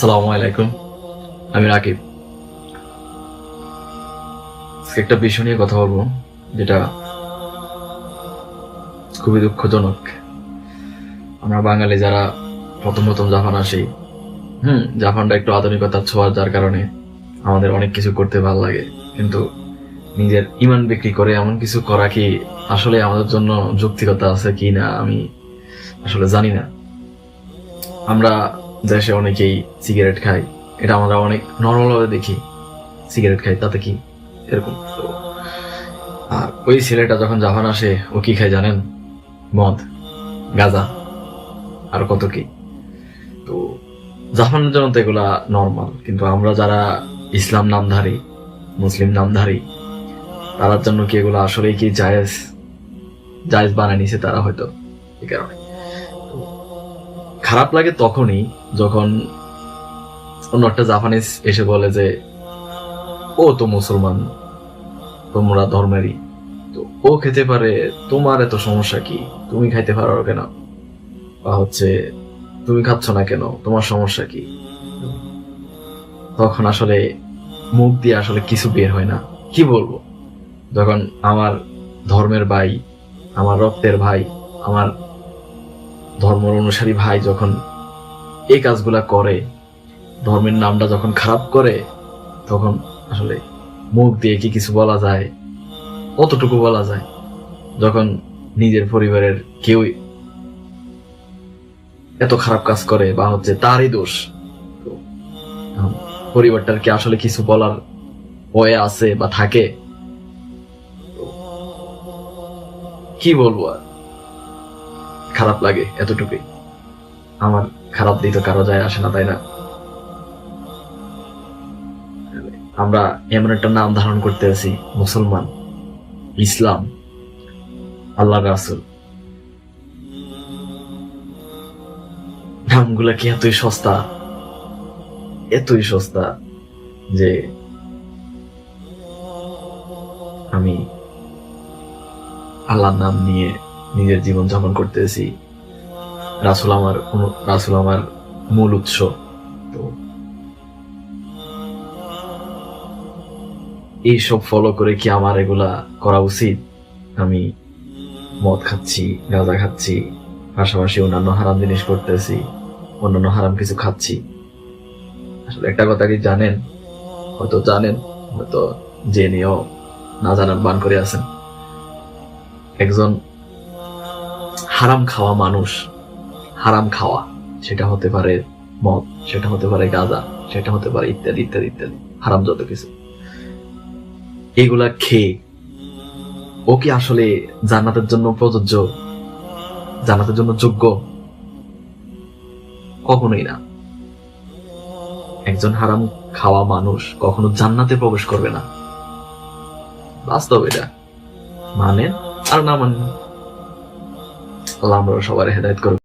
আসসালামু আলাইকুম। আমি রাকিব। একটা বিষয় নিয়ে কথা বলব, যেটা খুবই দুঃখজনক। আমরা বাঙালি যারা প্রথম প্রথম জাপান আসি, হুম, জাপানটা একটু আধুনিকতার ছোঁয়া যার কারণে আমাদের অনেক কিছু করতে ভালো লাগে। কিন্তু নিজের ইমান বিক্রি করে এমন কিছু করা কি আসলে আমাদের জন্য যুক্তিকতা আছে কি না, আমি আসলে জানি না। আমরা দেশে অনেকেই সিগারেট খায়। এটা আমরা অনেক নর্মালভাবে দেখি। সিগারেট খায়, তাতে কি এরকম? তো, আর ওই ছেলেটা যখন জাপান আসে, ও কি খায় জানেন? মদ, গাঁজা, আর কত কি? তো, জাপানের জন্য তো এগুলা নর্মাল কিন্তু আমরা যারা ইসলাম নামধারী, মুসলিম নামধারী তারার জন্য কি এগুলো আসলেই কি জায়েজ? জায়েজ বানায় নিছে তারা হয়তো, এই কারণে। খারাপ লাগে তখনই যখন অন্য একটা জাপানিজ এসে বলে যে, ও তো মুসলমান, তোমরা ধর্মেরই। তো ও খেতে পারে, তোমার এত সমস্যা কি? তুমি খাইতে পারো কেন? বা হচ্ছে, তুমি খাচ্ছ না কেন? তোমার সমস্যা কি? তখন আসলে মুখ দিয়ে আসলে কিছু বের হয় না। কি বলব? যখন আমার ধর্মের ভাই, আমার রক্তের ভাই, আমার ধর্ম অনুসারী ভাই যখন এই কাজগুলা করে, ধর্মের নামটা যখন খারাপ করে, তখন আসলে মুখ দিয়ে কি কিছু বলা যায়? কতটুকু বলা যায়। যখন নিজের পরিবারের কেউ এত খারাপ কাজ করে বা হচ্ছে তারই দোষ পরিবারটার কি আসলে কিছু বলার ভয়ে আছে বা থাকে? কি বলব আর? খারাপ লাগে এতটুকুই। আমার খারাপ দিতে কারও যায় আসে না, তাই না? আমরা এমন একটা নাম ধারণ করতে আছি, মুসলমান, ইসলাম আল্লাহ রাসুল। নামগুলা কি এতই সস্তা? এতই সস্তা যে আমি আল্লাহর নাম নিয়ে নিজের জীবন যাপন করতেছি রাসুল আমার রাসুল আমার মূল উৎস। তো এইসব ফলো করে কি আমার এগুলা করা উচিত? আমি মদ খাচ্ছি, গাঁজা খাচ্ছি, পাশাপাশি অন্যান্য হারাম জিনিস করতেছি, অন্যান্য হারাম কিছু খাচ্ছি। আসলে একটা কথা কি জানেন? হয়তো জানেন, হয়তো জেনেও না জানার বান করে আছেন। একজন হারাম খাওয়া মানুষ, হারাম খাওয়া, সেটা হতে পারে মদ, সেটা হতে পারে গাঁজা, সেটা হতে পারে ইত্যাদি ইত্যাদি ইত্যাদি, হারাম যত কিছু। এগুলা খেয়ে ও কি আসলে জান্নাতের জন্য প্রযোজ্য? জান্নাতের জন্য যোগ্য? কখনোই না। একজন হারাম খাওয়া মানুষ কখনো জান্নাতে প্রবেশ করবে না। বাস্তব এটা। মানে আর না মানে। আল্লাহ আমরা সবার হেদায়ত করুক।